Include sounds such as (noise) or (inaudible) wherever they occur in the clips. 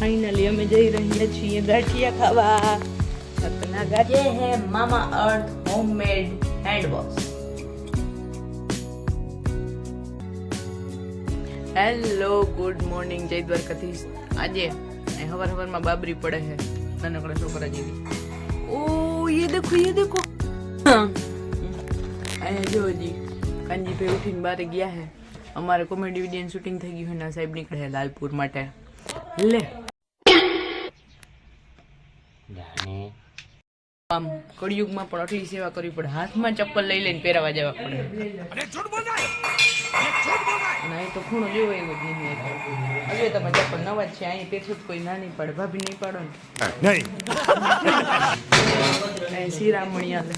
Finally અમે જઈ રહ્યા છીએ ગાંઠિયા ખાવા સપના ગાંઠિયા ये है Mamaearth homemade hand wash hello good morning જય દ્વારકાધીશ આજે અહીં હવાર હવારમાં બાબરી પડે છે નાનકડા છોકરા જેવી ઓ ये देखो ये देखો અહીંયા જો હજી કાનજીભાઈ ઉઠીને બારે ગયા છે અમારે કોમેડી વિડીયો શૂટિંગ થઈ ગયું છે ને સાહેબ નીકળે છે લાલપુર માટે લે આમ કળિયુગમાં પણ આટલી સેવા કરવી પડે. હાથમાં ચપ્પલ લઈ લઈને પહેરાવા જવા પડે. ના એ તો ખૂણો જેવો એવો જ નહીં હવે તમે ચપ્પલ નવા છે અહીં પેછું જ કોઈ ના નહીં પડે ભાભી નહીં પાડો ને નહીં. શ્રીરામણી શિરામણી આલે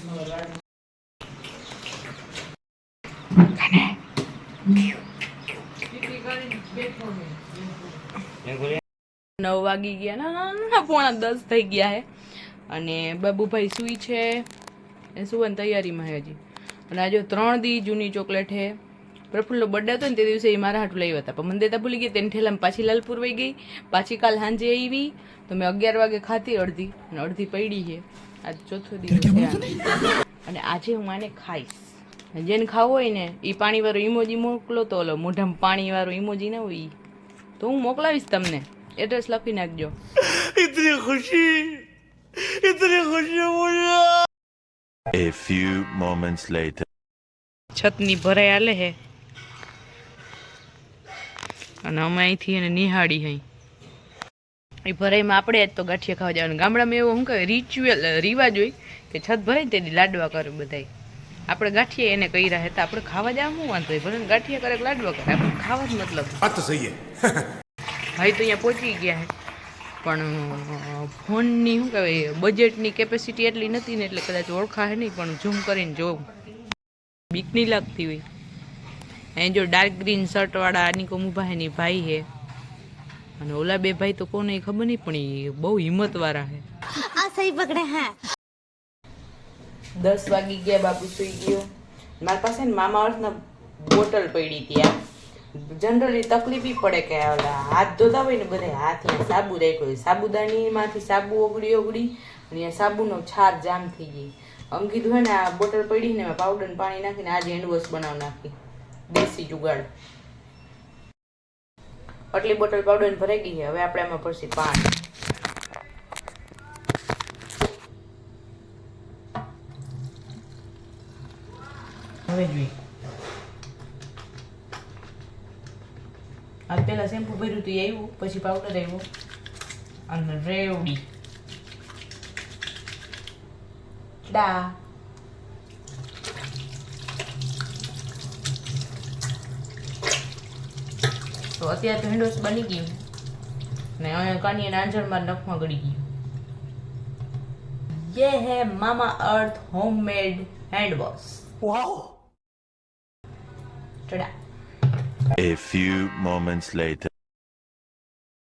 નવ વાગી ગયા. ના ના પોણા દસ થઈ ગયા હે. અને બાબુભાઈ સુઈ છે. એ સુવાની તૈયારીમાં છે હજી. અને આજે ત્રણ દી જૂની ચોકલેટ હે. પ્રફુલ્લનો બર્થડે હતો ને તે દિવસે એ મારા હાટું લઈ હતા. પણ મને દેતા ભૂલી ગઈ તેને ઠેલામાં પાછી લાલપુર વહી ગઈ. પાછી કાલ સાંજે આવી. તો મેં અગિયાર વાગે ખાધી અડધી. અને અડધી પડી છે આજ ચોથો દિવસ છે. અને આજે હું આને ખાઈશ. જેને ખાવું હોય ને એ પાણીવાળો ઇમોજી મોકલો તો ઓલો મોઢામાં પાણીવાળો ઇમોજી ના હોય ઈ. તો હું મોકલાવીશ તમને. એડ્રેસ લખી નાખજો. ઇતની ખુશી ઇતની ખુશી મુજે A few moments later. છતની ભરાઈ આલે હે. અને અમે અહીંથી એને નિહાળી હઈ. એ ભરાઈમાં આપણે જ તો ગાંઠિયા ખાવા જવાનું. ગામડામાં એવું શું કહે રિચ્યુઅલ રિવાજ હોય કે છત ભરાય તેથી લાડવા કરે બધાય. આપણે ગાંઠિયા એને કહી હતા આપણે ખાવા જવા શું વાંધો ભલે ગાંઠિયા કરે લાડવા કરે આપણે ખાવા જ મતલબ. (laughs) ભાઈ તો અહીંયા પહોંચી ગયા છે પણ ફોનની શું કહેવાય બજેટની કેપેસિટી એટલી નથી ને એટલે કદાચ ઓળખાશે નહીં પણ ઝૂમ કરીને જોઉં. બીક નહીં લાગતી હોય. અહીં જો ડાર્ક ગ્રીન શર્ટવાળા નિકોમ ઊભા છે ને ઈ ભાઈ છે અને ઓલા બે ભાઈ તો કોને ખબર નહીં પણ એ બહુ હિંમતવાળા છે આ સહી પકડે હા. દસ વાગી ગયા બાપુ સુઈ ગયો. મારી પાસે ને મામા અર્થના બોટલ પડી હતી આ. જનરલી તકલીફ પડે કે હાથ ધોતા હોય ને બધા હાથમાં સાબુ રાખ્યો હોય. સાબુદાનીમાંથી સાબુ ઓગળી ઓગળી અને સાબુનો છાર જામ થઈ ગઈ. આમ કીધું હોય ને આ બોટલ પડી ને પાવડર પાણી નાખીને આજે હેન્ડવોશ બનાવી નાખી. દેશી જુગાડ. આટલી બોટલ પાવડર ભરાઈ ગઈ છે. હવે આપણે એમાં પડશે પાણી હવે જોઈ આ પહેલાં શેમ્પુ ભર્યું હતું એ આવ્યું પછી પાવડર આવ્યો અને રેવડી ડા તો અત્યારે તો ભીંડોસ બની ગયું ને અહીંયા કાની એના નાંજળમાં નખમાં ગળી ગયું યે હે મામા અર્થ હોમમેડ હેન્ડ વોશ વાહ ચડા A few moments later.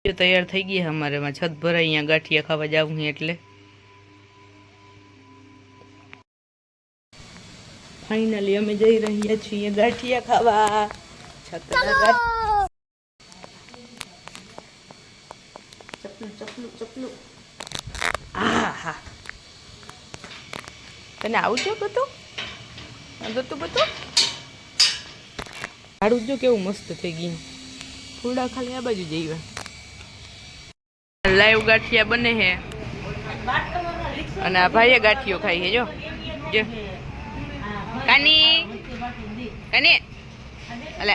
જો તૈયાર થઈ ગઈ અમારે માં છત ભરાઈ અહીંયા ગાંઠિયા ખાવા જાવું છે એટલે. ફાઇનલી અમે જઈ રહ્યા છીએ ગાંઠિયા ખાવા. છતના ચપલું ચપલું ચપલું. આ હા તને આવું છે બધું બધું બધું? ઝાડું જો કેવું મસ્ત થઈ ગયું. ફૂલડા ખાલી આ બાજુ જઈએ લાઈવ ગાંઠિયા બને છે અને આ ભાઈએ ગાંઠિયો ખાઈ છે જો. જો. કાની? કાની? અલે.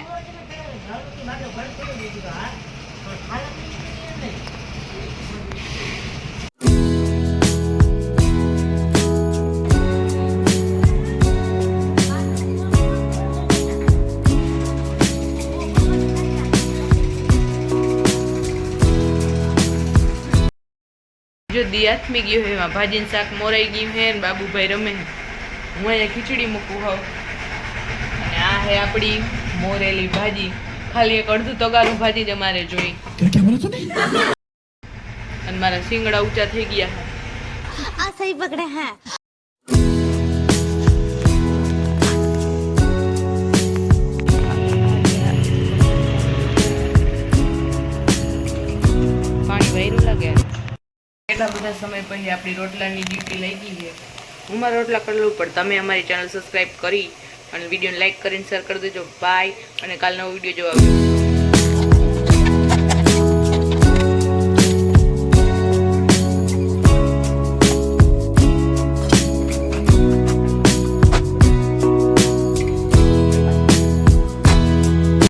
જો દિયાથમી ગયો છે એમાં ભાજીને શાક મોરાઈ ગયું હે ને બાબુભાઈ રમે હું. અહીંયા ખીચડી મૂકું હોઉં. અને આ હે આપણી મોરેલી ભાજી. ખાલી એક અડધું તગારું ભાજી જ અમારે જોઈ. અને મારા શિંગડા ઊંચા થઈ ગયા હે. આ સહી પકડે हैं બધા સમય પછી આપણી રોટલાની ડ્યુટી લઈ ગઈ છે. હું રોટલા કરેલું પણ તમે અમારી ચેનલ સબસ્ક્રાઈબ કરી અને વિડીયોને લાઇક કરીને શેર કરી દેજો. બાય અને કાલનો વીડિયો જોવા